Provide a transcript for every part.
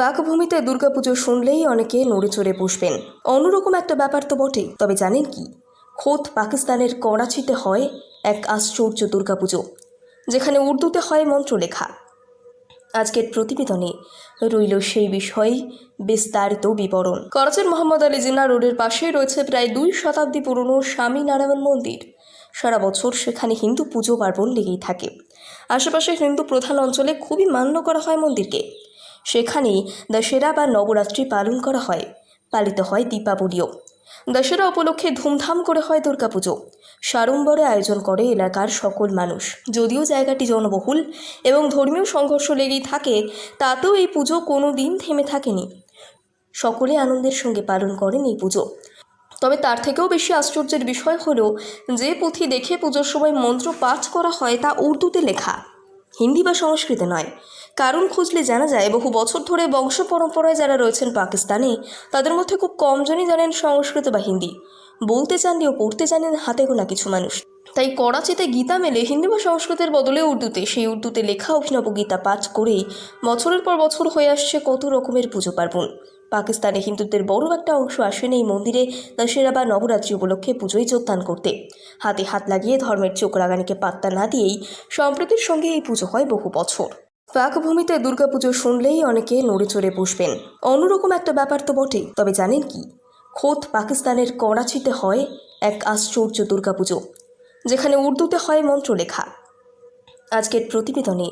পাকভূমিতে দুর্গাপুজো শুনলেই অনেকে নড়ে চড়ে বসবেন অন্যরকম একটা ব্যাপার তো বটে তবে জানেন কি? খোদ পাকিস্তানের করাচিতে হয় এক আশ্চর্য দুর্গাপুজো, যেখানে উর্দুতে হয় মন্ত্রলেখা। আজকের প্রতিবেদনে রইল সেই বিষয়ে বিস্তারিত বিবরণ। করাচির মোহাম্মদ আলী জিন্না রোডের পাশেই রয়েছে প্রায় দুই শতাব্দী পুরনো স্বামী নারায়ণ মন্দির। সারা বছর সেখানে হিন্দু পুজো পার্বণ লেগেই থাকে। আশেপাশে হিন্দু প্রধান অঞ্চলে খুবই মান্য করা হয় মন্দিরকে। সেখানেই দশেরা বা নবরাত্রি পালন করা হয়, পালিত হয় দীপাবলিও। দশেরা উপলক্ষে ধুমধাম করে হয় দুর্গাপুজো। সাড়ম্বরে আয়োজন করে এলাকার সকল মানুষ। যদিও জায়গাটি জনবহুল এবং ধর্মীয় সংঘর্ষ লেগেই থাকে, তাতেও এই পুজো কোনো দিন থেমে থাকেনি। সকলে আনন্দের সঙ্গে পালন করেন এই পুজো। তবে তার থেকেও বেশি আশ্চর্যের বিষয় হলো, যে পুঁথি দেখে পুজোর সময় মন্ত্র পাঠ করা হয় তা উর্দুতে লেখা। হিন্দি বা সংস্কৃতে নয়। কারণ খুঁজলে জানা যায়, বহু বছর ধরে বংশ পরম্পরায় যারা রয়েছেন পাকিস্তানে, তাদের মধ্যে খুব কমজনই জানেন সংস্কৃত বা হিন্দি। বলতে জানলেও পড়তে জানেন হাতে গোনা কিছু মানুষ। তাই করাচিতে গীতা মেলে হিন্দি বা সংস্কৃতের বদলে উর্দুতে। সেই উর্দুতে লেখা অভিনব গীতা পাঠ করেই বছরের পর বছর হয়ে আসছে কত রকমের পুজো পার্বণ। পাকিস্তানে হিন্দুদের বড় একটা অংশ আসেন এই মন্দিরে দশেরা বা নবরাত্রি উপলক্ষে পুজোয় যোগদান করতে। হাতে হাত লাগিয়ে ধর্মের চোখ রাগানিকে পাত্তা না দিয়েই সম্প্রীতির সঙ্গে এই পুজো হয় বহু বছর। পাকভূমিতে দুর্গাপুজো শুনলেই অনেকে নড়ে চড়ে বসবেন। অন্যরকম একটা ব্যাপার তো বটেই, তবে জানেন কি? খোদ পাকিস্তানের করাচিতে হয় এক আশ্চর্য দুর্গাপুজো, যেখানে উর্দুতে হয় মন্ত্রলেখা। আজকের প্রতিবেদনে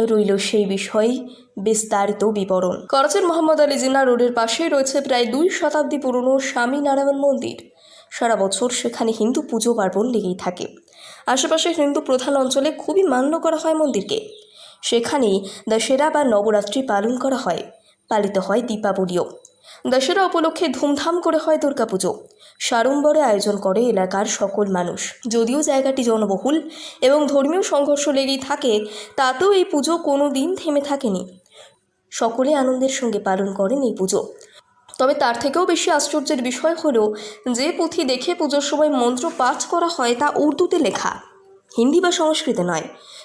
রইল সেই বিষয়ে বিস্তারিত বিবরণ। করাচির মোহাম্মদ আলী জিন্না রোডের পাশেই রয়েছে প্রায় দুই শতাব্দী পুরনো স্বামী নারায়ণ মন্দির। সারা বছর সেখানে হিন্দু পুজো পার্বণ লেগেই থাকে। আশেপাশে হিন্দু প্রধান অঞ্চলে খুবই মান্য করা হয় মন্দিরকে। সেখানেই দশেরা বা নবরাত্রি পালন করা হয়। পালিত হয় দীপাবলিও। দশেরা উপলক্ষে ধুমধাম করে হয় দুর্গাপুজো। সাড়ম্বরে আয়োজন করে এলাকার সকল মানুষ। যদিও জায়গাটি জনবহুল এবং ধর্মীয় সংঘর্ষ লেগেই থাকে, তাতেও এই পুজো কোনো দিন থেমে থাকেনি। সকলে আনন্দের সঙ্গে পালন করেন এই পুজো। তবে তার থেকেও বেশি আশ্চর্যের বিষয় হলো, যে পুঁথি দেখে পুজোর সময় মন্ত্র পাঠ করা হয় তা উর্দুতে লেখা। হিন্দি বা সংস্কৃতে নয়।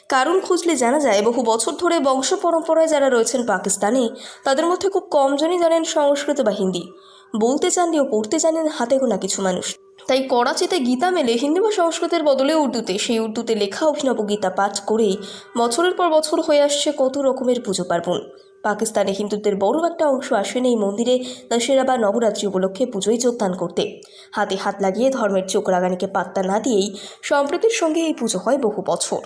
কারণ খুঁজলে জানা যায়, বহু বছর ধরে বংশ পরম্পরায় যারা রয়েছেন পাকিস্তানে, তাদের মধ্যে খুব কমজনই জানেন সংস্কৃত বা হিন্দি। বলতে জানলেও পড়তে জানেন হাতে গোনা কিছু মানুষ। তাই করাচিতে গীতা মেলে হিন্দি বা সংস্কৃতের বদলে উর্দুতে। সেই উর্দুতে লেখা অভিনব গীতা পাঠ করেই বছরের পর বছর হয়ে আসছে কত রকমের পুজো পার্বণ। পাকিস্তানে হিন্দুদের বড় একটা অংশ আসেন এই মন্দিরে দশেরা বা নবরাত্রি উপলক্ষে পুজোয় যোগদান করতে। হাতে হাত লাগিয়ে ধর্মের চোখ রাগানিকে পাত্তা না দিয়েই সম্প্রীতির সঙ্গে এই পুজো হয় বহু বছর।